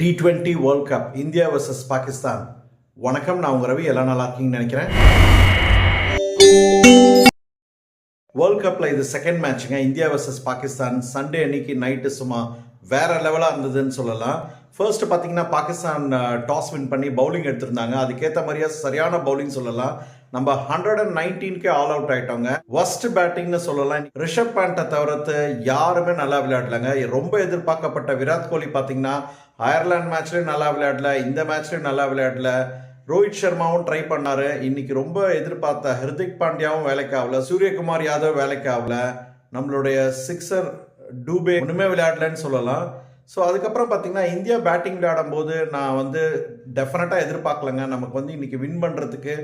T twenty World Cup India versus Pakistan வணக்கம் நான் உங்க ரவி. எல்லாம் நல்லா இருக்கீங்கன்னு நினைக்கிறேன். வேர்ல்ட் கப்பில் இது செகண்ட் மேட்ச்சுங்க இந்தியா வர்சஸ் பாகிஸ்தான் சண்டே அன்னைக்கு நைட்டு சும்மா வேற லெவலாக இருந்ததுன்னு சொல்லலாம். ஃபர்ஸ்ட் பார்த்தீங்கன்னா பாகிஸ்தான் டாஸ் வின் பண்ணி பவுலிங் எடுத்திருந்தாங்க. அதுக்கேற்ற மாதிரியா சரியான பவுலிங் சொல்லலாம். நம்ம ஹண்ட்ரட் அண்ட் நைன்டீன்கே ஆல் அவுட் ஆயிட்டோங்க. ஒஸ்ட் பேட்டிங்னு சொல்லலாம். ரிஷப் பேண்ட்டை தவிர்த்து யாருமே நல்லா விளையாடலங்க. ரொம்ப எதிர்பார்க்கப்பட்ட விராட் கோலி பார்த்தீங்கன்னா அயர்லாந்து மேட்ச்லேயும் நல்லா விளையாடல இந்த மேட்ச்லேயும் நல்லா விளையாடல. ரோஹித் சர்மாவும் ட்ரை பண்ணார். இன்னைக்கு ரொம்ப எதிர்பார்த்த ஹிருதிக் பாண்டியாவும் வேலைக்கு ஆகல. சூரியகுமார் யாதவ் வேலைக்கு ஆகல. நம்மளுடைய சிக்ஸர் டூபே ஒன்றுமே விளையாடலன்னு சொல்லலாம். ஸோ அதுக்கப்புறம் பார்த்தீங்கன்னா இந்தியா பேட்டிங் விளையாடும் போது நான் வந்து டெஃபினட்டாக எதிர்பார்க்கலங்க. நமக்கு வந்து இன்றைக்கி வின் பண்ணுறதுக்கு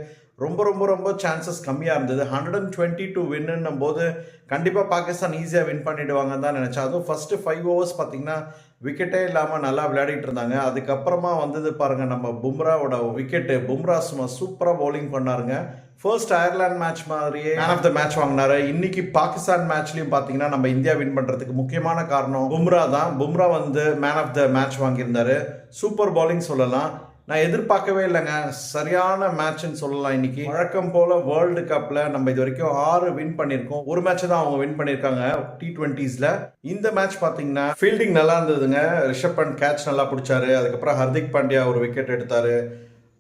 ரொம்ப ரொம்ப ரொம்ப சான்சஸ் கம்மியாக இருந்தது. ஹண்ட்ரட் அண்ட் டுவெண்ட்டி டூ வின்னுன்னும் போது கண்டிப்பாக பாகிஸ்தான் ஈஸியாக வின் பண்ணிவிடுவாங்கன்னு தான் நினச்சேன். அதுவும் ஃபஸ்ட்டு ஃபைவ் ஓவர்ஸ் பார்த்தீங்கன்னா விக்கெட்டே இல்லாமல் நல்லா விளையாடிட்டு இருந்தாங்க. அதுக்கப்புறமா வந்தது பாருங்கள் நம்ம பும்ராவோட விக்கெட்டு பும்ரா சும்மா சூப்பராக பவுலிங் பண்ணாருங்க. ஃபர்ஸ்ட் அயர்லாந்து மேட்ச் மாதிரியே மேன் ஆஃப் த மேட்ச் வாங்கினாரு. இன்னைக்கு பாகிஸ்தான் மேட்ச்லயும் பாத்தீங்கன்னா நம்ம இந்தியா வின் பண்றதுக்கு முக்கியமான காரணம் பும்ரா தான். பும்ரா வந்து மேன் ஆஃப் த மேட்ச் வாங்கியிருந்தாரு. சூப்பர் பவுலிங் சொல்லலாம். நான் எதிர்பார்க்கவே இல்லைங்க. சரியான மேட்ச்னு சொல்லலாம் இன்னைக்கு. வழக்கம் போல வேர்ல்டு கப்ல நம்ம இது வரைக்கும் ஆறு வின் பண்ணியிருக்கோம். ஒரு மேட்ச் தான் அவங்க வின் பண்ணியிருக்காங்க டி டுவெண்ட்டீஸ்ல இந்த மேட்ச் பாத்தீங்கன்னா ஃபீல்டிங் நல்லா இருந்ததுங்க. ரிஷப் பண்ட் கேட்ச் நல்லா பிடிச்சாரு. அதுக்கப்புறம் ஹர்திக் பாண்டியா ஒரு விக்கெட் எடுத்தாரு.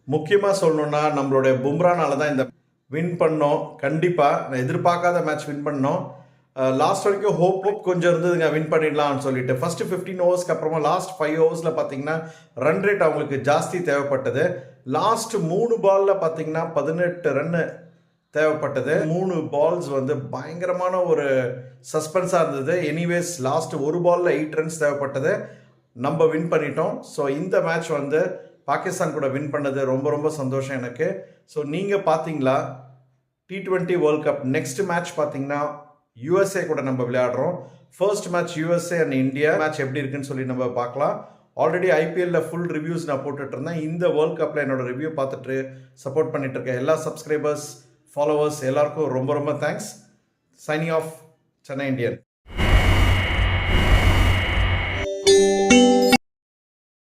முக்கியமாக சொல்லணும்னா நம்மளுடைய பும்ரானால தான் இந்த வின் பண்ணோம். கண்டிப்பாக நான் எதிர்பார்க்காத மேட்ச் வின் பண்ணோம். லாஸ்ட் வரைக்கும் ஹோப் ஹோப் கொஞ்சம் இருந்ததுங்க வின் பண்ணிடலாம்னு சொல்லிட்டு. ஃபஸ்ட்டு ஃபிஃப்டீன் ஓவர்ஸ்க்கு அப்புறமா லாஸ்ட் ஃபைவ் ஓவர்ஸில் பார்த்தீங்கன்னா ரன் ரேட் அவங்களுக்கு ஜாஸ்தி தேவைப்பட்டது. லாஸ்ட் மூணு பாலில் பார்த்தீங்கன்னா பதினெட்டு ரன்னு தேவைப்பட்டது. மூணு பால்ஸ் வந்து பயங்கரமான ஒரு சஸ்பென்ஸாக இருந்தது. எனிவேஸ் லாஸ்ட் ஒரு பாலில் எயிட் ரன்ஸ் தேவைப்பட்டது. நம்ம வின் பண்ணிட்டோம். ஸோ இந்த மேட்ச் வந்து பாகிஸ்தான் கூட வின் பண்ணது ரொம்ப ரொம்ப சந்தோஷம் எனக்கு. ஸோ நீங்கள் பார்த்தீங்களா T twenty World Cup next match பார்த்தீங்கன்னா யூஎஸ்ஏ கூட நம்ம விளையாடுறோம். First match USA and India match எப்படி இருக்குன்னு சொல்லி நம்ம பார்க்கலாம். ஆல்ரெடி ஐபிஎல்ல ஃபுல் ரிவ்யூஸ் நான் போட்டுட்டு இருந்தேன். இந்த வேர்ல்ட் கப்பில் என்னோட ரிவ்யூ பார்த்துட்டு சப்போர்ட் பண்ணிட்டு இருக்கேன் எல்லா சப்ஸ்கிரைபர்ஸ் ஃபாலோவர்ஸ் எல்லாருக்கும் ரொம்ப ரொம்ப thanks signing off Chennai Indian